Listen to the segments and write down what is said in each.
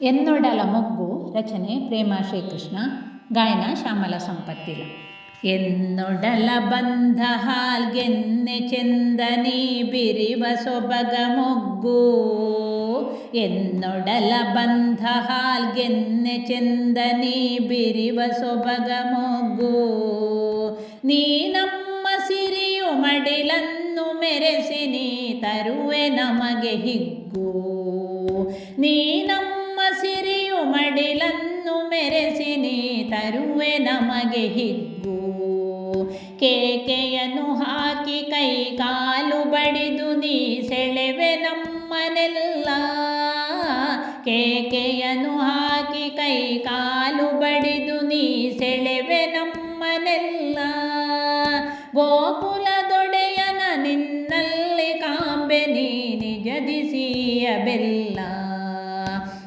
ಎನ್ನೊಡಲ ಮೊಗ್ಗು ರಚನೆ ಪ್ರೇಮ ಶ್ರೀಕೃಷ್ಣ, ಗಾಯನ ಶ್ಯಾಮಲ ಸಂಪತ್ತಿಲ. ಎನ್ನೊಡಲ ಬಂಧ ಹಾಲ್ಗೆನ್ನೆ ಚೆಂದನಿ ಬಿರಿವ ಸೊಬಗ ಮೊಗ್ಗು. ಎನ್ನೊಡಲ ಬಂಧ ಹಾಲ್ಗೆನ್ನೆ ಚೆಂದನಿ ಬಿರಿವ ಸೊಬಗ ಮೊಗ್ಗು. ನೀ ನಮ್ಮ ಸಿರಿಯು ಮಡಿಲನ್ನು ಮೆರೆಸಿ ನೀ ತರುವೆ ನಮಗೆ ಹಿಗ್ಗು. ನೀ ನಮ್ಮ ಸಿರಿಯು ಮೆರೆಸಿನಿ ತರುವೆ ನಮಗೆ ಹಿಗ್ಗು. ಕೇಕೆಯನ್ನು ಹಾಕಿ ಕೈ ಕಾಲು ಬಡಿದು ನೀ ಸೆಳೆವೆ ನಮ್ಮನೆಲ್ಲ. ಕೇಕೆಯನ್ನು ಹಾಕಿ ಕೈ ಕಾಲು ಬಡಿದು ನೀ ಸೆಳೆವೆ ನಮ್ಮನೆಲ್ಲ. ಗೋಕುಲದೊಡೆಯನ ನಿನ್ನಲ್ಲಿ ಕಾಂಬೆ ನೀ ನಿಜದಿಸಿಯ ಬೆಲ್ಲ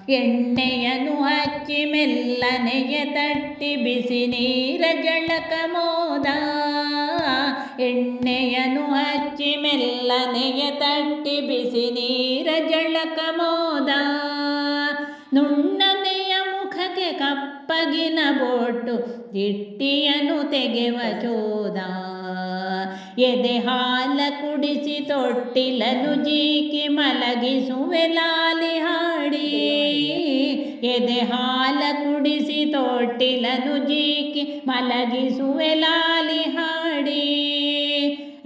ಎಣ್ಣೆಯನ್ನು ಹಚ್ಚಿ ಮೆಲ್ಲನೆಯ ತಟ್ಟಿ ಬಿಸಿ ನೀರ ಜಳಕ ಮೋದ. ಎಣ್ಣೆಯನ್ನು ಹಚ್ಚಿ ಮೆಲ್ಲನೆಯ ತಟ್ಟಿ ಬಿಸಿ ನೀರ ಜಳಕ ಮೋದ. ನುಣ್ಣನೆಯ ಮುಖಕ್ಕೆ ಕಪ್ಪಗಿನ ಬೋಟು ದಿಟ್ಟಿಯನು ತೆಗೆವ ಚೋದ. ಎದೆ ಹಾಲ ಕುಡಿಸಿ ತೊಟ್ಟಿಲನು ಜೀಕಿ ಮಲಗಿಸುವೆ ಲಾಲಿ ಹಾಡಿ ಎದೆ ಹಾಲ ಕುಡಿಸಿ ತೊಟ್ಟಿಲನು ಜೀಕಿ ಮಲಗಿಸುವೆ ಲಾಲಿ ಹಾಡಿ.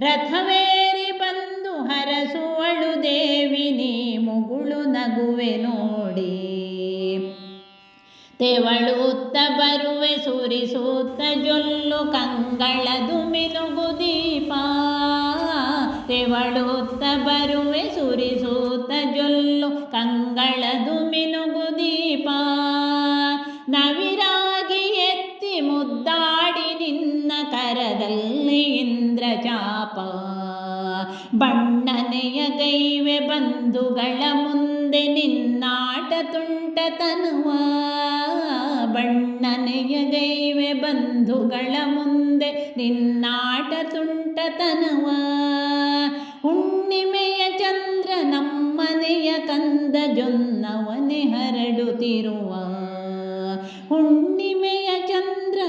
ರಥವೇರಿ ಬಂದು ಹರಸುವಳು ದೇವಿ, ನೀ ಮುಗುಳು ನಗುವೆ ನೋಡಿ. ತೆವಳುತ್ತ ಬರುವೆ ಸುರಿಸುತ್ತ ಜೊಲ್ಲು ಕಂಗಳದು ಮಿನುಗು ದೀಪ. ತೆವಳುತ್ತ ಬರುವೆ ಸುರಿಸುತ್ತ ಜೊಲ್ಲು ಕಂಗಳದು ಮಿನುಗು ನಿನ್ನ ಕರದಲ್ಲಿ ಇಂದ್ರಚಾಪ ಬಣ್ಣನೆಯ ಗೈವೆ ಬಂಧುಗಳ ಮುಂದೆ ನಿನ್ನಾಟ ತುಂಟತನುವ. ಬಣ್ಣನೆಯ ಗೈವೆ ಬಂಧುಗಳ ಮುಂದೆ ನಿನ್ನಾಟ ತುಂಟತನುವ. ಹುಣ್ಣಿಮೆಯ ಚಂದ್ರ ನಮ್ಮನೆಯ ಕಂದ ಜೊನ್ನವನೆ ಹರಡುತ್ತಿರುವ. ಹುಣ್ಣಿಮೆಯ ಚಂದ್ರ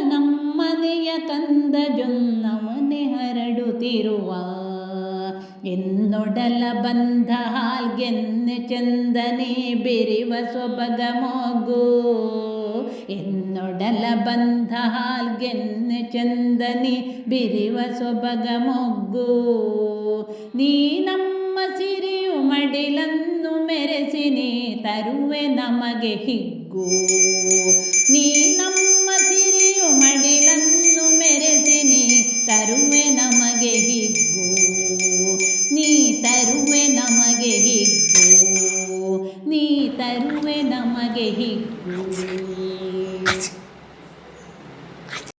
ನಮ್ಮನೆಯ ಕಂದ ಜೊನ್ನವನೆ ಹರಡುತ್ತಿರುವ ಎನ್ನೊಡಲ ಬಂಧ ಹಾಲ್ಗೆನ್ನೆ ಚಂದನೆ ಬಿರಿವ ಸೊಬಗ ಮೊಗ್ಗು ಎನ್ನೊಡಲ ಬಂಧ ಹಾಲ್ಗೆನ್ನೆ ಚಂದನೆ ಬಿರಿವ ಸೊಬಗ ಮೊಗ್ಗು ನೀ ನಮ್ಮ ಸಿರಿಯು ಮಡಿಲನ್ನು ಮೆರೆಸಿ ನೀ ತರುವೆ ನಮಗೆ ಹಿಗ್ಗು. ನೀ ನಮ್ಮ ನೀ ತರುವೆ ನಮಗೆ ಹಿಗ್ಗು